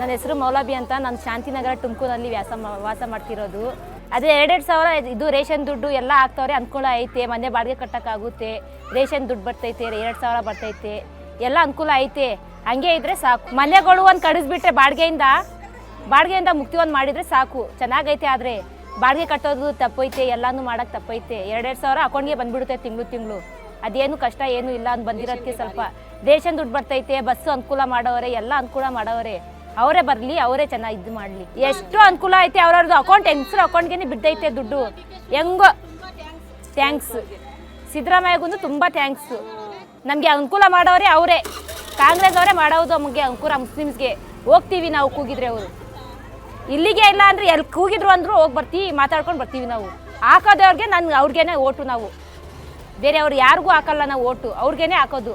ನನ್ನ ಹೆಸರು ಮೌಲಭಿ ಅಂತ ನಾನು ಶಾಂತಿನಗರ ತುಮಕೂರಲ್ಲಿ ವ್ಯಾಸ ವಾಸ ಮಾಡ್ತಿರೋದು. ಅದೇ ಎರಡೆರಡು ಸಾವಿರ ಇದು ರೇಷನ್ ದುಡ್ಡು ಎಲ್ಲ ಆಗ್ತವ್ರೆ ಅನುಕೂಲ ಐತೆ ಮನೆ ಬಾಡಿಗೆ ಕಟ್ಟೋಕ್ಕಾಗುತ್ತೆ ರೇಷನ್ ದುಡ್ಡು ಬರ್ತೈತೆ ಎರಡು ಸಾವಿರ ಬರ್ತೈತೆ ಎಲ್ಲ ಅನುಕೂಲ ಐತೆ. ಹಂಗೆ ಇದ್ರೆ ಸಾಕು. ಮನೆಗಳು ಒಂದು ಕಡಿಸ್ಬಿಟ್ರೆ ಬಾಡಿಗೆಯಿಂದ ಬಾಡಿಗೆಯಿಂದ ಮುಕ್ತಿ ಒಂದು ಮಾಡಿದರೆ ಸಾಕು. ಚೆನ್ನಾಗೈತೆ ಆದರೆ. ಬಾಡಿಗೆ ಕಟ್ಟೋದು ತಪ್ಪೈತೆ ಎಲ್ಲನೂ ಮಾಡೋಕ್ಕೆ ತಪ್ಪೈತೆ. ಎರಡೆರಡು ಸಾವಿರ ಅಕೌಂಟ್ಗೆ ಬಂದುಬಿಡುತ್ತೆ ತಿಂಗಳು ತಿಂಗಳು. ಅದೇನು ಕಷ್ಟ ಏನೂ ಇಲ್ಲ ಅಂತ ಬಂದಿರೋದಕ್ಕೆ ಸ್ವಲ್ಪ. ರೇಷನ್ ದುಡ್ಡು ಬರ್ತೈತೆ ಬಸ್ಸು ಅನುಕೂಲ ಮಾಡೋರೆ ಎಲ್ಲ ಅನುಕೂಲ ಮಾಡೋರೆ. ಅವರೇ ಬರಲಿ, ಅವರೇ ಚೆನ್ನಾಗಿ ಇದು ಮಾಡಲಿ. ಎಷ್ಟು ಅನುಕೂಲ ಐತೆ ಅವ್ರವ್ರದ್ದು ಅಕೌಂಟ್ ಹೆಂಗಸ್ರ ಅಕೌಂಟ್ಗೆ ಬಿದ್ದೈತೆ ದುಡ್ಡು. ಹೆಂಗೋ ಥ್ಯಾಂಕ್ಸ್ ಸಿದ್ದರಾಮಯ್ಯಗೂ ತುಂಬ ಥ್ಯಾಂಕ್ಸು ನಮಗೆ ಅನುಕೂಲ ಮಾಡೋರೆ ಅವರೇ. ಕಾಂಗ್ರೆಸ್ ಅವರೇ ಮಾಡೋದು ನಮಗೆ ಅನುಕೂಲ ಮುಸ್ಲಿಮ್ಸ್ಗೆ. ಹೋಗ್ತೀವಿ ನಾವು ಕೂಗಿದ್ರೆ ಅವರು. ಇಲ್ಲಿಗೆ ಇಲ್ಲ ಅಂದ್ರೆ ಎಲ್ಲಿ ಕೂಗಿದ್ರು ಅಂದ್ರು ಹೋಗಿ ಬರ್ತೀವಿ, ಮಾತಾಡ್ಕೊಂಡು ಬರ್ತೀವಿ ನಾವು. ಹಾಕೋದವ್ರಿಗೆ ನನ್ಗೆ ಅವ್ರಿಗೇನೆ ಓಟು ನಾವು. ಬೇರೆ ಅವ್ರು ಯಾರಿಗೂ ಹಾಕಲ್ಲ ನಾವು ಓಟು, ಅವ್ರಿಗೇನೆ ಹಾಕೋದು.